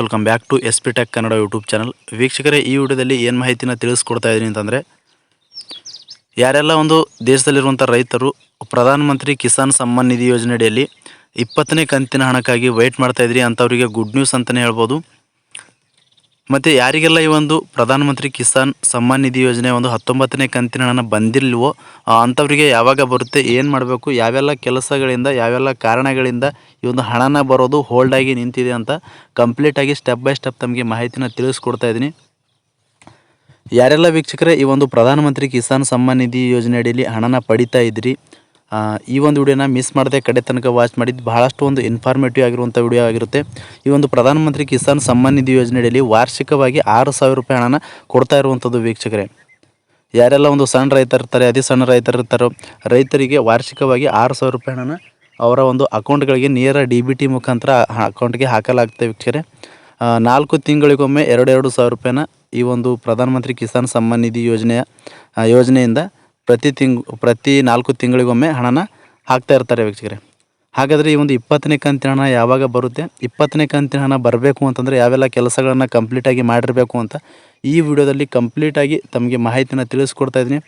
Welcome back to S P tech Kannada YouTube channel ವೀಕ್ಷಕರೇ, ಈ ವಿಡಿಯೋದಲ್ಲಿ ಏನು ಮಾಹಿತಿನ ತಿಳಿಸ್ಕೊಡ್ತಾ ಇದ್ದೀನಿ ಅಂತಂದರೆ, ಯಾರೆಲ್ಲ ಒಂದು ದೇಶದಲ್ಲಿರುವಂಥ ರೈತರು, ಪ್ರಧಾನಮಂತ್ರಿ ಕಿಸಾನ್ ಸಮ್ಮಾನ್ ನಿಧಿ ಯೋಜನೆಯಡಿಯಲ್ಲಿ ಇಪ್ಪತ್ತನೇ ಕಂತಿನ ಹಣಕ್ಕಾಗಿ ವೆಯ್ಟ್ ಮಾಡ್ತಾಯಿದ್ರಿ ಅಂಥವರಿಗೆ ಗುಡ್ ನ್ಯೂಸ್ ಅಂತಲೇ ಹೇಳ್ಬೋದು. ಮತ್ತು ಯಾರಿಗೆಲ್ಲ ಈ ಒಂದು ಪ್ರಧಾನಮಂತ್ರಿ ಕಿಸಾನ್ ಸಮ್ಮಾನ್ ನಿಧಿ ಯೋಜನೆ ಒಂದು ಹತ್ತೊಂಬತ್ತನೇ ಕಂತಿನ ಹಣ ಬಂದಿಲ್ವೋ ಅಂಥವರಿಗೆ ಯಾವಾಗ ಬರುತ್ತೆ, ಏನು ಮಾಡಬೇಕು, ಯಾವೆಲ್ಲ ಕೆಲಸಗಳಿಂದ, ಯಾವೆಲ್ಲ ಕಾರಣಗಳಿಂದ ಈ ಒಂದು ಹಣನ ಬರೋದು ಹೋಲ್ಡ್ ಆಗಿ ನಿಂತಿದೆ ಅಂತ ಕಂಪ್ಲೀಟಾಗಿ ಸ್ಟೆಪ್ ಬೈ ಸ್ಟೆಪ್ ತಮಗೆ ಮಾಹಿತಿನ ತಿಳಿಸ್ಕೊಡ್ತಾ ಇದ್ದೀನಿ. ಯಾರೆಲ್ಲ ವೀಕ್ಷಕರೇ ಈ ಒಂದು ಪ್ರಧಾನಮಂತ್ರಿ ಕಿಸಾನ್ ಸಮ್ಮಾನ್ ನಿಧಿ ಯೋಜನೆ ಅಡಿಯಲ್ಲಿ ಹಣನ ಪಡಿತಾ ಇದ್ರಿ ಈ ಒಂದು ವಿಡಿಯೋನ ಮಿಸ್ ಮಾಡದೆ ಕಡೆ ತನಕ ವಾಚ್ ಮಾಡಿದ್ದು ಬಹಳಷ್ಟು ಒಂದು ಇನ್ಫಾರ್ಮೇಟಿವ್ ಆಗಿರುವಂಥ ವಿಡಿಯೋ ಆಗಿರುತ್ತೆ. ಈ ಒಂದು ಪ್ರಧಾನಮಂತ್ರಿ ಕಿಸಾನ್ ಸಮ್ಮಾನ್ ನಿಧಿ ಯೋಜನೆಯಲ್ಲಿ ವಾರ್ಷಿಕವಾಗಿ ಆರು ಸಾವಿರ ರೂಪಾಯಿ ಹಣನ ಕೊಡ್ತಾ ಇರುವಂಥದ್ದು ವೀಕ್ಷಕರೇ. ಯಾರೆಲ್ಲ ಒಂದು ಸಣ್ಣ ರೈತರು ಇರ್ತಾರೆ, ಅತಿ ಸಣ್ಣ ರೈತರು ಇರ್ತಾರೋ, ರೈತರಿಗೆ ವಾರ್ಷಿಕವಾಗಿ ಆರು ಸಾವಿರ ರೂಪಾಯಿ ಹಣನ ಅವರ ಒಂದು ಅಕೌಂಟ್ಗಳಿಗೆ ನೇರ ಡಿ ಬಿ ಟಿ ಮುಖಾಂತರ ಅಕೌಂಟ್ಗೆ ಹಾಕಲಾಗುತ್ತೆ ವೀಕ್ಷಕರೇ. ನಾಲ್ಕು ತಿಂಗಳಿಗೊಮ್ಮೆ ಎರಡೆರಡು ಎರಡು ಸಾವಿರ ರೂಪಾಯಿನ ಈ ಒಂದು ಪ್ರಧಾನಮಂತ್ರಿ ಕಿಸಾನ್ ಸಮ್ಮಾನ್ ನಿಧಿ ಯೋಜನೆಯ ಯೋಜನೆಯಿಂದ ಪ್ರತಿ ತಿಂಗ್, ಪ್ರತಿ ನಾಲ್ಕು ತಿಂಗಳಿಗೊಮ್ಮೆ ಹಣನ ಹಾಕ್ತಾ ಇರ್ತಾರೆ ವೀಕ್ಷಕರೇ. ಹಾಗಾದರೆ ಈ ಒಂದು ಇಪ್ಪತ್ತನೇ ಕಂತಿನ ಹಣ ಯಾವಾಗ ಬರುತ್ತೆ? ಇಪ್ಪತ್ತನೇ ಕಂತಿನ ಹಣ ಬರಬೇಕು ಅಂತಂದರೆ ಯಾವೆಲ್ಲ ಕೆಲಸಗಳನ್ನು ಕಂಪ್ಲೀಟಾಗಿ ಮಾಡಿರಬೇಕು ಅಂತ ಈ ವಿಡಿಯೋದಲ್ಲಿ ಕಂಪ್ಲೀಟಾಗಿ ತಮಗೆ ಮಾಹಿತಿನ ತಿಳಿಸ್ಕೊಡ್ತಾ ಇದ್ದೀನಿ.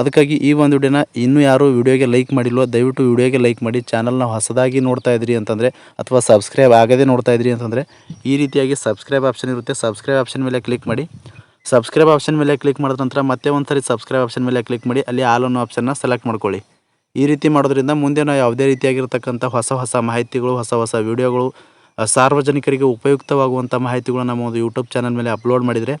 ಅದಕ್ಕಾಗಿ ಈ ಒಂದು ವಿಡಿಯೋನ ಇನ್ನೂ ಯಾರು ವಿಡಿಯೋಗೆ ಲೈಕ್ ಮಾಡಿಲ್ವೋ, ದಯವಿಟ್ಟು ವಿಡಿಯೋಗೆ ಲೈಕ್ ಮಾಡಿ, ಚಾನಲ್ನ ಹೊಸದಾಗಿ ನೋಡ್ತಾ ಇದ್ರಿ ಅಂತಂದರೆ ಅಥವಾ ಸಬ್ಸ್ಕ್ರೈಬ್ ಆಗದೇ ನೋಡ್ತಾ ಇದ್ರಿ ಅಂತಂದರೆ ಈ ರೀತಿಯಾಗಿ ಸಬ್ಸ್ಕ್ರೈಬ್ ಆಪ್ಷನ್ ಇರುತ್ತೆ. ಸಬ್ಸ್ಕ್ರೈಬ್ ಆಪ್ಷನ್ ಮೇಲೆ ಕ್ಲಿಕ್ ಮಾಡಿ. ಸಬ್ಸ್ಕ್ರೈಬ್ ಆಪ್ಷನ್ ಮೇಲೆ ಕ್ಲಿಕ್ ಮಾಡಿದ ನಂತರ ಮತ್ತೆ ಒಂದು ಸರಿ ಸಬ್ಸ್ಕ್ರೈಬ್ ಆಪ್ಷನ್ ಮೇಲೆ ಕ್ಲಿಕ್ ಮಾಡಿ, ಅಲ್ಲಿ ಆಲ್ ಅನ್ನೋ ಆಪ್ಷನ್ನ ಸೆಲೆಕ್ಟ್ ಮಾಡ್ಕೊಳ್ಳಿ. ಈ ರೀತಿ ಮಾಡೋದ್ರಿಂದ ಮುಂದೆ ನಾವು ಯಾವುದೇ ರೀತಿಯಾಗಿರ್ತಕ್ಕಂಥ ಹೊಸ ಹೊಸ ಮಾಹಿತಿಗಳು, ಹೊಸ ಹೊಸ ವೀಡಿಯೋಗಳು ಸಾರ್ವಜನಿಕರಿಗೆ ಉಪಯುಕ್ತವಾಗುವಂಥ ಮಾಹಿತಿಗಳು ನಮ್ಮ ಒಂದು ಯೂಟ್ಯೂಬ್ ಚಾನಲ್ ಮೇಲೆ ಅಪ್ಲೋಡ್ ಮಾಡಿದರೆ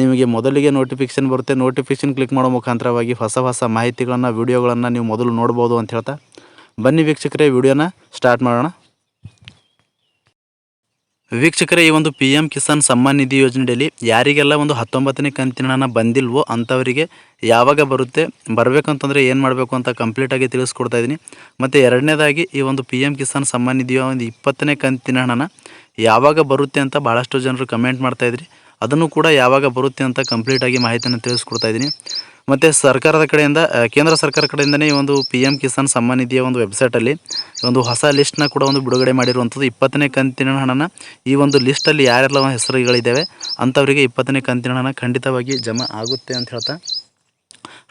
ನಿಮಗೆ ಮೊದಲಿಗೆ ನೋಟಿಫಿಕೇಶನ್ ಬರುತ್ತೆ. ನೋಟಿಫಿಕೇಷನ್ ಕ್ಲಿಕ್ ಮಾಡೋ ಮುಖಾಂತರವಾಗಿ ಹೊಸ ಹೊಸ ಮಾಹಿತಿಗಳನ್ನು, ವೀಡಿಯೋಗಳನ್ನು ನೀವು ಮೊದಲು ನೋಡ್ಬೋದು ಅಂತ ಹೇಳ್ತಾ. ಬನ್ನಿ ವೀಕ್ಷಕರೇ, ವಿಡಿಯೋನ ಸ್ಟಾರ್ಟ್ ಮಾಡೋಣ. ವೀಕ್ಷಕರೇ, ಈ ಒಂದು ಪಿ ಎಂ ಕಿಸಾನ್ ಸಮ್ಮಾನ್ ನಿಧಿ ಯೋಜನೆಯಲ್ಲಿ ಯಾರಿಗೆಲ್ಲ ಒಂದು ಹತ್ತೊಂಬತ್ತನೇ ಕಂತಿನ ಹಣ ಬಂದಿಲ್ವೋ ಅಂಥವರಿಗೆ ಯಾವಾಗ ಬರುತ್ತೆ, ಬರಬೇಕಂತಂದರೆ ಏನು ಮಾಡಬೇಕು ಅಂತ ಕಂಪ್ಲೀಟಾಗಿ ತಿಳಿಸ್ಕೊಡ್ತಾ ಇದ್ದೀನಿ. ಮತ್ತು ಎರಡನೇದಾಗಿ, ಈ ಒಂದು ಪಿ ಎಂ ಕಿಸಾನ್ ಸಮ್ಮಾನ್ ನಿಧಿಯ ಒಂದು ಇಪ್ಪತ್ತನೇ ಕಂತಿನ ಹಣನ ಯಾವಾಗ ಬರುತ್ತೆ ಅಂತ ಭಾಳಷ್ಟು ಜನರು ಕಮೆಂಟ್ ಮಾಡ್ತಾಯಿದ್ರಿ ಅದನ್ನು ಕೂಡ ಯಾವಾಗ ಬರುತ್ತೆ ಅಂತ ಕಂಪ್ಲೀಟಾಗಿ ಮಾಹಿತಿಯನ್ನು ತಿಳಿಸ್ಕೊಡ್ತಾ ಇದ್ದೀನಿ. ಮತ್ತು ಸರ್ಕಾರದ ಕಡೆಯಿಂದ ಕೇಂದ್ರ ಸರ್ಕಾರ ಕಡೆಯಿಂದನೇ ಈ ಒಂದು ಪಿ ಎಂ ಕಿಸಾನ್ ಸಮ್ಮಾನ್ ನಿಧಿಯ ಒಂದು ವೆಬ್ಸೈಟಲ್ಲಿ ಒಂದು ಹೊಸ ಲಿಸ್ಟ್ನ ಕೂಡ ಒಂದು ಬಿಡುಗಡೆ ಮಾಡಿರುವಂಥದ್ದು ಇಪ್ಪತ್ತನೇ ಕಂತಿನ ಹಣನ ಈ ಒಂದು ಲಿಸ್ಟಲ್ಲಿ ಯಾರೆಲ್ಲ ಹೆಸರುಗಳಿದ್ದಾವೆ ಅಂಥವರಿಗೆ ಇಪ್ಪತ್ತನೇ ಕಂತಿನ ಹಣ ಖಂಡಿತವಾಗಿ ಜಮಾ ಆಗುತ್ತೆ ಅಂತ ಹೇಳ್ತಾ.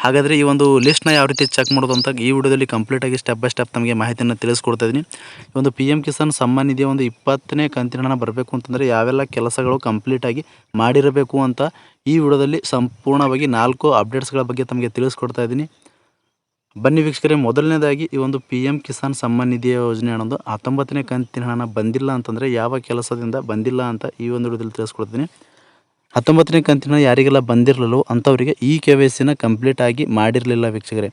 ಹಾಗಾದರೆ ಈ ಒಂದು ಲಿಸ್ಟ್ನ ಯಾವ ರೀತಿ ಚೆಕ್ ಮಾಡೋದು ಅಂತ ಈ ವಿಡಿಯೋದಲ್ಲಿ ಕಂಪ್ಲೀಟಾಗಿ ಸ್ಟೆಪ್ ಬೈ ಸ್ಟೆಪ್ ತಮಗೆ ಮಾಹಿತಿಯನ್ನು ತಿಳಿಸ್ಕೊಡ್ತಾ ಇದ್ದೀನಿ. ಈ ಒಂದು ಪಿ ಎಂ ಕಿಸಾನ್ ಸಮ್ಮಾನ್ ನಿಧಿಯ ಒಂದು ಇಪ್ಪತ್ತನೇ ಕಂತಿನ ಹಣ ಬರಬೇಕು ಅಂತಂದರೆ ಯಾವೆಲ್ಲ ಕೆಲಸಗಳು ಕಂಪ್ಲೀಟಾಗಿ ಮಾಡಿರಬೇಕು ಅಂತ ಈ ವಿಡಿಯೋದಲ್ಲಿ ಸಂಪೂರ್ಣವಾಗಿ ನಾಲ್ಕು ಅಪ್ಡೇಟ್ಸ್ಗಳ ಬಗ್ಗೆ ತಮಗೆ ತಿಳಿಸ್ಕೊಡ್ತಾ ಇದ್ದೀನಿ. ಬನ್ನಿ ವೀಕ್ಷಕರೇ, ಮೊದಲನೇದಾಗಿ ಈ ಒಂದು ಪಿ ಎಂ ಕಿಸಾನ್ ಸಮ್ಮಾನ್ ನಿಧಿ ಯೋಜನೆ ಅನ್ನೋದು ಹತ್ತೊಂಬತ್ತನೇ ಕಂತಿನ ಹಣ ಬಂದಿಲ್ಲ ಅಂತಂದರೆ ಯಾವ ಕೆಲಸದಿಂದ ಬಂದಿಲ್ಲ ಅಂತ ಈ ಒಂದು ವಿಡಿಯೋದಲ್ಲಿ ತಿಳಿಸ್ಕೊಡ್ತೀನಿ. ಹತ್ತೊಂಬತ್ತನೇ ಕಂತಿನ ಯಾರಿಗೆಲ್ಲ ಬಂದಿರಲಿಲ್ಲ ಅಂಥವರಿಗೆ ಈ ಕೆ ವೈ ಸಿನ ಕಂಪ್ಲೀಟ್ ಆಗಿ ಮಾಡಿರಲಿಲ್ಲ ವೀಕ್ಷಕರೇ.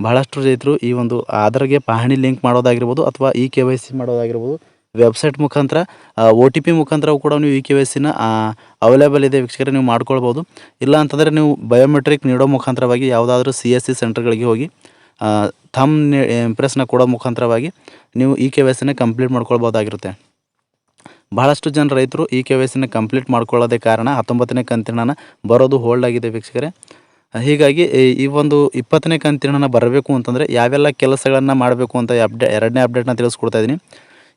ಬಹಳಷ್ಟು ರೈತರು ಈ ಒಂದು ಆಧಾರ್ಗೆ ಪಹಣಿ ಲಿಂಕ್ ಮಾಡೋದಾಗಿರ್ಬೋದು ಅಥವಾ ಇ ಕೆ ವೈ ಸಿ ಮಾಡೋದಾಗಿರ್ಬೋದು ವೆಬ್ಸೈಟ್ ಮುಖಾಂತರ ಒ ಟಿ ಪಿ ಮುಖಾಂತರವು ಕೂಡ ನೀವು ಇ ಕೆ ವೈ ಸಿನ ಅವೈಲೇಬಲ್ ಇದೆ ವೀಕ್ಷಕರೇ, ನೀವು ಮಾಡ್ಕೊಳ್ಬೋದು. ಇಲ್ಲ ಅಂತಂದರೆ ನೀವು ಬಯೋಮೆಟ್ರಿಕ್ ನೀಡೋ ಮುಖಾಂತರವಾಗಿ ಯಾವುದಾದ್ರೂ ಸಿ ಎಸ್ ಸಿ ಸೆಂಟರ್ಗಳಿಗೆ ಹೋಗಿ ಥಮ್ ಇಂಪ್ರೆಸ್ನ ಕೊಡೋ ಮುಖಾಂತರವಾಗಿ ನೀವು ಇ ಕೆ ವೈ ಸಿನ ಕಂಪ್ಲೀಟ್ ಮಾಡ್ಕೊಳ್ಬೋದಾಗಿರುತ್ತೆ. ಬಹಳಷ್ಟು ಜನ ರೈತರು ಇ ಕೆ ವೈ ಸಿನ ಕಂಪ್ಲೀಟ್ ಮಾಡ್ಕೊಳ್ಳೋದೇ ಕಾರಣ ಹತ್ತೊಂಬತ್ತನೇ ಕಂತಿನ ಬರೋದು ಹೋಲ್ಡ್ ಆಗಿದೆ ವೀಕ್ಷಕರೇ. ಹೀಗಾಗಿ, ಈ- ಒಂದು ಇಪ್ಪತ್ತನೇ ಕಂತಿನ ಬರಬೇಕು ಅಂತಂದರೆ ಯಾವೆಲ್ಲ ಕೆಲಸಗಳನ್ನು ಮಾಡಬೇಕು ಅಂತ ಅಪ್ಡೇ ಎರಡನೇ ಅಪ್ಡೇಟ್ನ ತಿಳಿಸ್ಕೊಡ್ತಾ ಇದ್ದೀನಿ.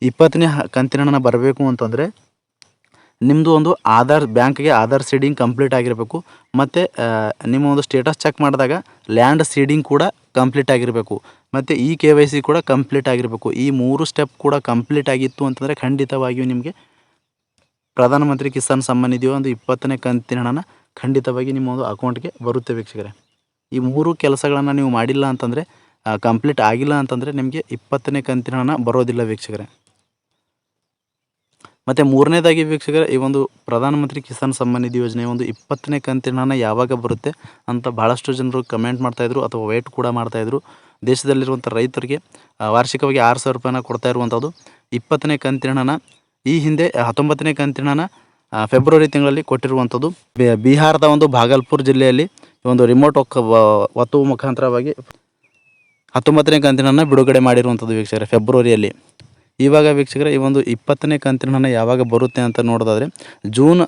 ಇಪ್ಪತ್ತನೇ ಕಂತಿನ ನಾನು ಬರಬೇಕು ಅಂತಂದರೆ ನಿಮ್ಮದು ಒಂದು ಆಧಾರ್, ಬ್ಯಾಂಕ್ಗೆ ಆಧಾರ್ ಸೀಡಿಂಗ್ ಕಂಪ್ಲೀಟ್ ಆಗಿರಬೇಕು. ಮತ್ತು ನಿಮ್ಮ ಒಂದು ಸ್ಟೇಟಸ್ ಚೆಕ್ ಮಾಡಿದಾಗ ಲ್ಯಾಂಡ್ ಸೀಡಿಂಗ್ ಕೂಡ ಕಂಪ್ಲೀಟ್ ಆಗಿರಬೇಕು. ಮತ್ತು ಈ ಕೆ ವೈ ಸಿ ಕೂಡ ಕಂಪ್ಲೀಟ್ ಆಗಿರಬೇಕು. ಈ ಮೂರು ಸ್ಟೆಪ್ ಕೂಡ ಕಂಪ್ಲೀಟ್ ಆಗಿತ್ತು ಅಂತಂದರೆ ಖಂಡಿತವಾಗಿಯೂ ನಿಮಗೆ ಪ್ರಧಾನಮಂತ್ರಿ ಕಿಸಾನ್ ಸಮ್ಮಾನ್ ನಿಧಿಯ ಒಂದು ಇಪ್ಪತ್ತನೇ ಕಂತಿನ ಹಣನ ಖಂಡಿತವಾಗಿ ನಿಮ್ಮ ಒಂದು ಅಕೌಂಟ್ಗೆ ಬರುತ್ತೆ ವೀಕ್ಷಕರೇ. ಈ ಮೂರು ಕೆಲಸಗಳನ್ನು ನೀವು ಮಾಡಿಲ್ಲ ಅಂತಂದರೆ ಕಂಪ್ಲೀಟ್ ಆಗಿಲ್ಲ ಅಂತಂದರೆ ನಿಮಗೆ ಇಪ್ಪತ್ತನೇ ಕಂತಿನ ಹಣ ಬರೋದಿಲ್ಲ ವೀಕ್ಷಕರೇ. ಮತ್ತು ಮೂರನೇದಾಗಿ ವೀಕ್ಷಕರ, ಈ ಒಂದು ಪ್ರಧಾನಮಂತ್ರಿ ಕಿಸಾನ್ ಸಮ್ಮಾನ್ ನಿಧಿ ಯೋಜನೆ ಒಂದು ಇಪ್ಪತ್ತನೇ ಕಂತಿನ ಯಾವಾಗ ಬರುತ್ತೆ ಅಂತ ಭಾಳಷ್ಟು ಜನರು ಕಮೆಂಟ್ ಮಾಡ್ತಾಯಿದ್ರು ಅಥವಾ ವೇಟ್ ಕೂಡ ಮಾಡ್ತಾಯಿದ್ರು ದೇಶದಲ್ಲಿರುವಂಥ ರೈತರಿಗೆ ವಾರ್ಷಿಕವಾಗಿ ಆರು ಸಾವಿರ ರೂಪಾಯಿನ ಕೊಡ್ತಾ ಇರುವಂಥದ್ದು ಇಪ್ಪತ್ತನೇ ಕಂತಿನ ಈ ಹಿಂದೆ ಹತ್ತೊಂಬತ್ತನೇ ಕಂತಿನ ಫೆಬ್ರವರಿ ತಿಂಗಳಲ್ಲಿ ಕೊಟ್ಟಿರುವಂಥದ್ದು. ಬಿಹಾರದ ಒಂದು ಭಾಗಲ್ಪುರ್ ಜಿಲ್ಲೆಯಲ್ಲಿ ಒಂದು ರಿಮೋಟ್ ಒಕ್ಕ ಒತ್ತು ಮುಖಾಂತರವಾಗಿ ಹತ್ತೊಂಬತ್ತನೇ ಕಂತಿನ ಬಿಡುಗಡೆ ಮಾಡಿರುವಂಥದ್ದು ವೀಕ್ಷಕರೇ ಫೆಬ್ರವರಿಯಲ್ಲಿ ಇವಾಗ ವೀಕ್ಷಕರೇ, ಈ ಒಂದು ಇಪ್ಪತ್ತನೇ ಕಂತಿನ ಹಣ ಯಾವಾಗ ಬರುತ್ತೆ ಅಂತ ನೋಡೋದಾದರೆ, ಜೂನ್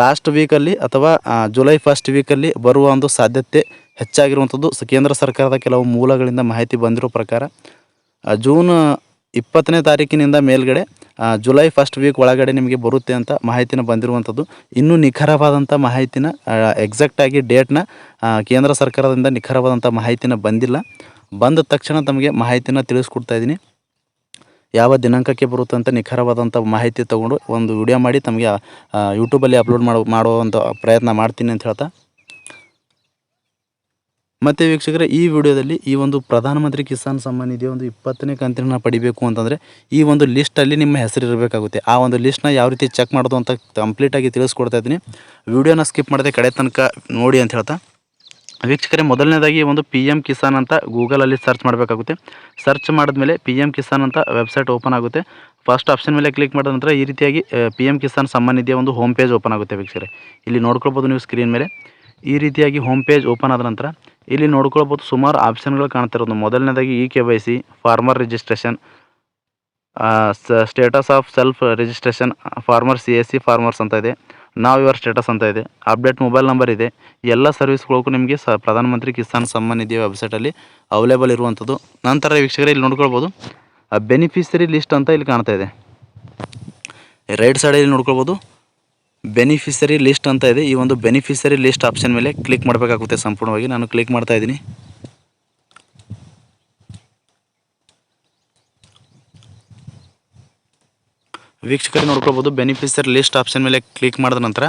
ಲಾಸ್ಟ್ ವೀಕಲ್ಲಿ ಅಥವಾ ಜುಲೈ ಫಸ್ಟ್ ವೀಕಲ್ಲಿ ಬರುವ ಒಂದು ಸಾಧ್ಯತೆ ಹೆಚ್ಚಾಗಿರುವಂಥದ್ದು ಕೇಂದ್ರ ಸರ್ಕಾರದ ಕೆಲವು ಮೂಲಗಳಿಂದ ಮಾಹಿತಿ ಬಂದಿರೋ ಪ್ರಕಾರ ಜೂನ್ ಇಪ್ಪತ್ತನೇ ತಾರೀಕಿನಿಂದ ಮೇಲ್ಗಡೆ ಜುಲೈ ಫಸ್ಟ್ ವೀಕ್ ಒಳಗಡೆ ನಿಮಗೆ ಬರುತ್ತೆ ಅಂತ ಮಾಹಿತಿನ ಬಂದಿರುವಂಥದ್ದು. ಇನ್ನೂ ನಿಖರವಾದಂಥ ಮಾಹಿತಿನ ಎಕ್ಸಾಕ್ಟಾಗಿ ಡೇಟ್ನ ಕೇಂದ್ರ ಸರ್ಕಾರದಿಂದ ನಿಖರವಾದಂಥ ಮಾಹಿತಿನ ಬಂದಿಲ್ಲ. ಬಂದ ತಕ್ಷಣ ತಮಗೆ ಮಾಹಿತಿನ ತಿಳಿಸ್ಕೊಡ್ತಾ ಇದ್ದೀನಿ. ಯಾವ ದಿನಾಂಕಕ್ಕೆ ಬರುತ್ತೆ ಅಂತ ನಿಖರವಾದಂಥ ಮಾಹಿತಿ ತೊಗೊಂಡು ಒಂದು ವಿಡಿಯೋ ಮಾಡಿ ತಮಗೆ ಯೂಟ್ಯೂಬಲ್ಲಿ ಅಪ್ಲೋಡ್ ಮಾಡೋ, ಮಾಡುವಂಥ ಪ್ರಯತ್ನ ಮಾಡ್ತೀನಿ ಅಂತ ಹೇಳ್ತಾ. ಮತ್ತು ವೀಕ್ಷಕರೇ, ಈ ವಿಡಿಯೋದಲ್ಲಿ ಈ ಒಂದು ಪ್ರಧಾನಮಂತ್ರಿ ಕಿಸಾನ್ ಸಮ್ಮಾನ್ ನಿಧಿಯ ಒಂದು ಇಪ್ಪತ್ತನೇ ಕಂತಿನ ಪಡಿಬೇಕು ಅಂತಂದರೆ ಈ ಒಂದು ಲಿಸ್ಟಲ್ಲಿ ನಿಮ್ಮ ಹೆಸರು ಇರಬೇಕಾಗುತ್ತೆ. ಆ ಒಂದು ಲಿಸ್ಟ್ನ ಯಾವ ರೀತಿ ಚೆಕ್ ಮಾಡೋದು ಅಂತ ಕಂಪ್ಲೀಟಾಗಿ ತಿಳಿಸ್ಕೊಡ್ತಾ ಇದ್ದೀನಿ. ವಿಡಿಯೋನ ಸ್ಕಿಪ್ ಮಾಡದೆ ಕಡೆ ತನಕ ನೋಡಿ ಅಂತ ಹೇಳ್ತಾ. ವೀಕ್ಷಕರೇ, ಮೊದಲನೇದಾಗಿ ಒಂದು ಪಿ ಎಂ ಕಿಸಾನ್ ಅಂತ ಗೂಗಲಲ್ಲಿ ಸರ್ಚ್ ಮಾಡಬೇಕಾಗುತ್ತೆ. ಸರ್ಚ್ ಮಾಡಿದ್ಮೇಲೆ ಪಿ ಎಂ ಕಿಸಾನ್ ಅಂತ ವೆಬ್ಸೈಟ್ ಓಪನ್ ಆಗುತ್ತೆ. ಫಸ್ಟ್ ಆಪ್ಷನ್ ಮೇಲೆ ಕ್ಲಿಕ್ ಮಾಡಿದ ನಂತರ ಈ ರೀತಿಯಾಗಿ ಪಿ ಎಂ ಕಿಸಾನ್ ಸಂಬಂಧಿಯ ಒಂದು ಹೋಮ್ ಪೇಜ್ ಓಪನ್ ಆಗುತ್ತೆ ವೀಕ್ಷಕರೇ. ಇಲ್ಲಿ ನೋಡ್ಕೊಳ್ಬೋದು ನೀವು ಸ್ಕ್ರೀನ್ ಮೇಲೆ. ಈ ರೀತಿಯಾಗಿ ಹೋಮ್ ಪೇಜ್ ಓಪನ್ ಆದ ನಂತರ ಇಲ್ಲಿ ನೋಡ್ಕೊಳ್ಬೋದು ಸುಮಾರು ಆಪ್ಷನ್ಗಳು ಕಾಣ್ತಾ ಇರೋದು. ಮೊದಲನೇದಾಗಿ E K Y C farmer registration status of self registration farmer C S C farmers ಅಂತ ಇದೆ. ನಾವು ಇವರ ಸ್ಟೇಟಸ್ ಅಂತ ಇದೆ. ಅಪ್ಡೇಟ್ ಮೊಬೈಲ್ ನಂಬರ್ ಇದೆ. ಎಲ್ಲ ಸರ್ವಿಸ್ಗಳಿಗೂ ನಿಮಗೆ ಸ ಪ್ರಧಾನಮಂತ್ರಿ ಕಿಸಾನ್ ಸಮ್ಮಾನ್ ನಿಧಿ ವೆಬ್ಸೈಟಲ್ಲಿ ಅವೈಲೇಬಲ್ ಇರುವಂಥದ್ದು ನಂತರ ವೀಕ್ಷಕರೇ ಇಲ್ಲಿ ನೋಡ್ಕೊಳ್ಬೋದು. ಬೆನಿಫಿಷರಿ ಲಿಸ್ಟ್ ಅಂತ ಇಲ್ಲಿ ಕಾಣ್ತಾ ಇದೆ. ರೈಟ್ ಸೈಡಲ್ಲಿ ನೋಡ್ಕೊಳ್ಬೋದು. ಬೆನಿಫಿಷರಿ ಲಿಸ್ಟ್ ಅಂತ ಇದೆ. ಈ ಒಂದು ಬೆನಿಫಿಷರಿ ಲಿಸ್ಟ್ ಆಪ್ಷನ್ ಮೇಲೆ ಕ್ಲಿಕ್ ಮಾಡಬೇಕಾಗುತ್ತೆ ಸಂಪೂರ್ಣವಾಗಿ. ನಾನು ಕ್ಲಿಕ್ ಮಾಡ್ತಾ ಇದ್ದೀನಿ. ವೀಕ್ಷಕರು ನೋಡ್ಕೊಳ್ಬೋದು. ಬೆನಿಫಿಷರಿ ಲಿಸ್ಟ್ ಆಪ್ಷನ್ ಮೇಲೆ ಕ್ಲಿಕ್ ಮಾಡಿದ ನಂತರ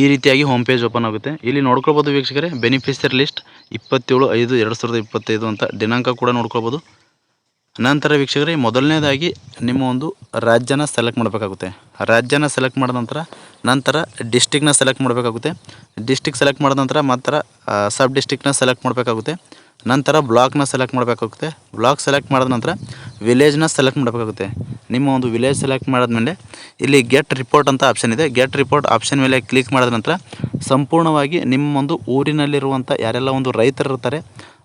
ಈ ರೀತಿಯಾಗಿ ಹೋಮ್ ಪೇಜ್ ಓಪನ್ ಆಗುತ್ತೆ. ಇಲ್ಲಿ ನೋಡ್ಕೊಳ್ಬೋದು ವೀಕ್ಷಕರೇ ಬೆನಿಫಿಷರಿ ಲಿಸ್ಟ್ ಇಪ್ಪತ್ತೇಳು ಐದು ಎರಡು ಸಾವಿರದ ಇಪ್ಪತ್ತೈದು ಅಂತ ದಿನಾಂಕ ಕೂಡ ನೋಡ್ಕೊಳ್ಬೋದು. ನಂತರ ವೀಕ್ಷಕರೇ, ಮೊದಲನೇದಾಗಿ ನಿಮ್ಮ ಒಂದು ರಾಜ್ಯನ ಸೆಲೆಕ್ಟ್ ಮಾಡಬೇಕಾಗುತ್ತೆ. ರಾಜ್ಯನ ಸೆಲೆಕ್ಟ್ ಮಾಡಿದ ನಂತರ ನಂತರ ಡಿಸ್ಟಿಕ್ನ ಸೆಲೆಕ್ಟ್ ಮಾಡಬೇಕಾಗುತ್ತೆ. ಡಿಸ್ಟಿಕ್ ಸೆಲೆಕ್ಟ್ ಮಾಡಿದ ನಂತರ ಮಾತ್ರ ಸಬ್ ಡಿಸ್ಟಿಕ್ನ ಸೆಲೆಕ್ಟ್ ಮಾಡಬೇಕಾಗುತ್ತೆ. ನಂತರ ಬ್ಲಾಕ್ನ ಸೆಲೆಕ್ಟ್ ಮಾಡಬೇಕಾಗುತ್ತೆ. ಬ್ಲಾಕ್ ಸೆಲೆಕ್ಟ್ ಮಾಡಿದ ನಂತರ ವಿಲೇಜ್ನ ಸೆಲೆಕ್ಟ್ ಮಾಡಬೇಕಾಗುತ್ತೆ. ನಿಮ್ಮ ಒಂದು ವಿಲೇಜ್ ಸೆಲೆಕ್ಟ್ ಮಾಡಿದ್ಮೇಲೆ ಇಲ್ಲಿ ಗೆಟ್ ರಿಪೋರ್ಟ್ ಅಂತ ಆಪ್ಷನ್ ಇದೆ. ಗೆಟ್ ರಿಪೋರ್ಟ್ ಆಪ್ಷನ್ ಮೇಲೆ ಕ್ಲಿಕ್ ಮಾಡಿದ ನಂತರ ಸಂಪೂರ್ಣವಾಗಿ ನಿಮ್ಮ ಒಂದು ಊರಿನಲ್ಲಿರುವಂಥ ಯಾರೆಲ್ಲ ಒಂದು ರೈತರು ಇರ್ತಾರೆ,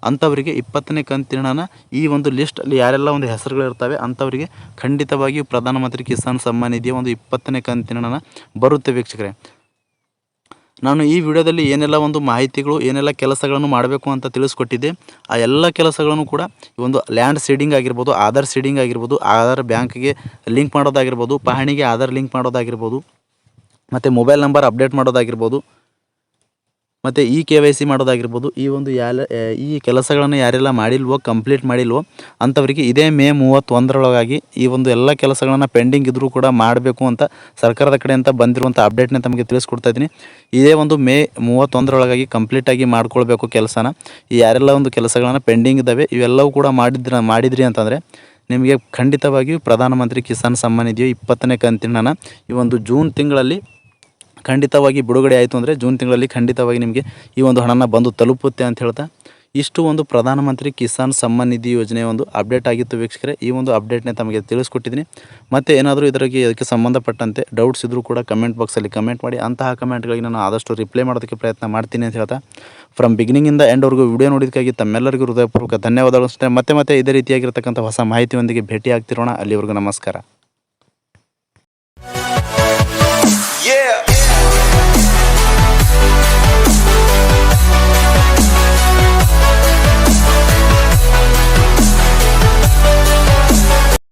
ಅಂಥವರಿಗೆ ಇಪ್ಪತ್ತನೇ ಕಂತಿನ ಈ ಒಂದು ಲಿಸ್ಟಲ್ಲಿ ಯಾರೆಲ್ಲ ಒಂದು ಹೆಸರುಗಳಿರ್ತವೆ ಅಂಥವರಿಗೆ ಖಂಡಿತವಾಗಿಯೂ ಪ್ರಧಾನಮಂತ್ರಿ ಕಿಸಾನ್ ಸಮ್ಮಾನ್ ನಿಧಿಯ ಒಂದು ಇಪ್ಪತ್ತನೇ ಕಂತಿನ ಬರುತ್ತೆ ವೀಕ್ಷಕರೇ. ನಾನು ಈ ವಿಡಿಯೋದಲ್ಲಿ ಏನೆಲ್ಲ ಒಂದು ಮಾಹಿತಿಗಳು, ಏನೆಲ್ಲ ಕೆಲಸಗಳನ್ನು ಮಾಡಬೇಕು ಅಂತ ತಿಳಿಸ್ಕೊಟ್ಟಿದ್ದೆ. ಆ ಎಲ್ಲ ಕೆಲಸಗಳನ್ನು ಕೂಡ ಒಂದು ಲ್ಯಾಂಡ್ ಸೀಡಿಂಗ್ ಆಗಿರ್ಬೋದು, ಆಧಾರ್ ಸೀಡಿಂಗ್ ಆಗಿರ್ಬೋದು, ಆಧಾರ್ ಬ್ಯಾಂಕ್ಗೆ ಲಿಂಕ್ ಮಾಡೋದಾಗಿರ್ಬೋದು, ಪಹಣಿಗೆ ಆಧಾರ್ ಲಿಂಕ್ ಮಾಡೋದಾಗಿರ್ಬೋದು, ಮತ್ತು ಮೊಬೈಲ್ ನಂಬರ್ ಅಪ್ಡೇಟ್ ಮಾಡೋದಾಗಿರ್ಬೋದು ಮತ್ತು ಇ ಕೆ ವೈ ಸಿ ಮಾಡೋದಾಗಿರ್ಬೋದು, ಈ ಒಂದು ಯಾಲ ಈ ಕೆಲಸಗಳನ್ನು ಯಾರೆಲ್ಲ ಮಾಡಿಲ್ವೋ ಕಂಪ್ಲೀಟ್ ಮಾಡಿಲ್ವೋ, ಅಂಥವರಿಗೆ ಇದೇ ಮೇ ಮೂವತ್ತೊಂದರೊಳಗಾಗಿ ಈ ಒಂದು ಎಲ್ಲ ಕೆಲಸಗಳನ್ನು ಪೆಂಡಿಂಗ್ ಇದ್ದರೂ ಕೂಡ ಮಾಡಬೇಕು ಅಂತ ಸರ್ಕಾರದ ಕಡೆಯಿಂದ ಬಂದಿರುವಂಥ ಅಪ್ಡೇಟ್ನ ತಮಗೆ ತಿಳಿಸ್ಕೊಡ್ತಾ ಇದ್ದೀನಿ. ಇದೇ ಒಂದು ಮೇ ಮೂವತ್ತೊಂದರೊಳಗಾಗಿ ಕಂಪ್ಲೀಟಾಗಿ ಮಾಡ್ಕೊಳ್ಬೇಕು ಕೆಲಸನ. ಈ ಯಾರೆಲ್ಲ ಒಂದು ಕೆಲಸಗಳನ್ನು ಪೆಂಡಿಂಗ್ ಇದ್ದಾವೆ, ಇವೆಲ್ಲವೂ ಕೂಡ ಮಾಡಿದ್ರ, ಮಾಡಿದ್ರಿ ಅಂತಂದರೆ, ನಿಮಗೆ ಖಂಡಿತವಾಗಿಯೂ ಪ್ರಧಾನಮಂತ್ರಿ ಕಿಸಾನ್ ಸಮ್ಮಾನ್ ಇದೆಯೋ ಇಪ್ಪತ್ತನೇ ಕಂತಿನ ಈ ಒಂದು ಜೂನ್ ತಿಂಗಳಲ್ಲಿ ಖಂಡಿತವಾಗಿ ಬಿಡುಗಡೆ ಆಯಿತು ಅಂದರೆ ಜೂನ್ ತಿಂಗಳಲ್ಲಿ ಖಂಡಿತವಾಗಿ ನಿಮಗೆ ಈ ಒಂದು ಹಣನ ಬಂದು ತಲುಪುತ್ತೆ ಅಂತ ಹೇಳ್ತಾ ಇಷ್ಟು ಒಂದು ಪ್ರಧಾನಮಂತ್ರಿ ಕಿಸಾನ್ ಸಮ್ಮಾನ್ ನಿಧಿ ಯೋಜನೆ ಒಂದು ಅಪ್ಡೇಟ್ ಆಗಿತ್ತು ವೀಕ್ಷಕರೇ. ಈ ಒಂದು ಅಪ್ಡೇಟ್ನ ತಮಗೆ ತಿಳಿಸ್ಕೊಟ್ಟಿದ್ದೀನಿ. ಮತ್ತು ಏನಾದರೂ ಇದರಿಗೆ ಅದಕ್ಕೆ ಸಂಬಂಧಪಟ್ಟಂತೆ ಡೌಟ್ಸ್ ಇದ್ದರೂ ಕೂಡ ಕಮೆಂಟ್ ಬಾಕ್ಸಲ್ಲಿ ಕಮೆಂಟ್ ಮಾಡಿ. ಅಂತಹ ಕಮೆಂಟ್ಗಳಿಗೆ ನಾನು ಆದಷ್ಟು ರಿಪ್ಲೈ ಮಾಡೋದಕ್ಕೆ ಪ್ರಯತ್ನ ಮಾಡ್ತೀನಿ ಅಂತ ಹೇಳ್ತಾ ಫ್ರಮ್ ಬಿಗಿನಿಂಗಿಂದ ಎಂಡ್ವರೆಗೂ ವಿಡಿಯೋ ನೋಡಿದಕ್ಕಾಗಿ ತಮ್ಮೆಲ್ಲರಿಗೂ ಹೃದಯಪೂರ್ವಕ ಧನ್ಯವಾದಗಳು ಅಷ್ಟೇ. ಮತ್ತೆ ಮತ್ತೆ ಇದೇ ರೀತಿಯಾಗಿರ್ತಕ್ಕಂಥ ಹೊಸ ಮಾಹಿತಿಯೊಂದಿಗೆ ಭೇಟಿ ಆಗ್ತಿರೋಣ. ಅಲ್ಲಿವರೆಗೂ ನಮಸ್ಕಾರ.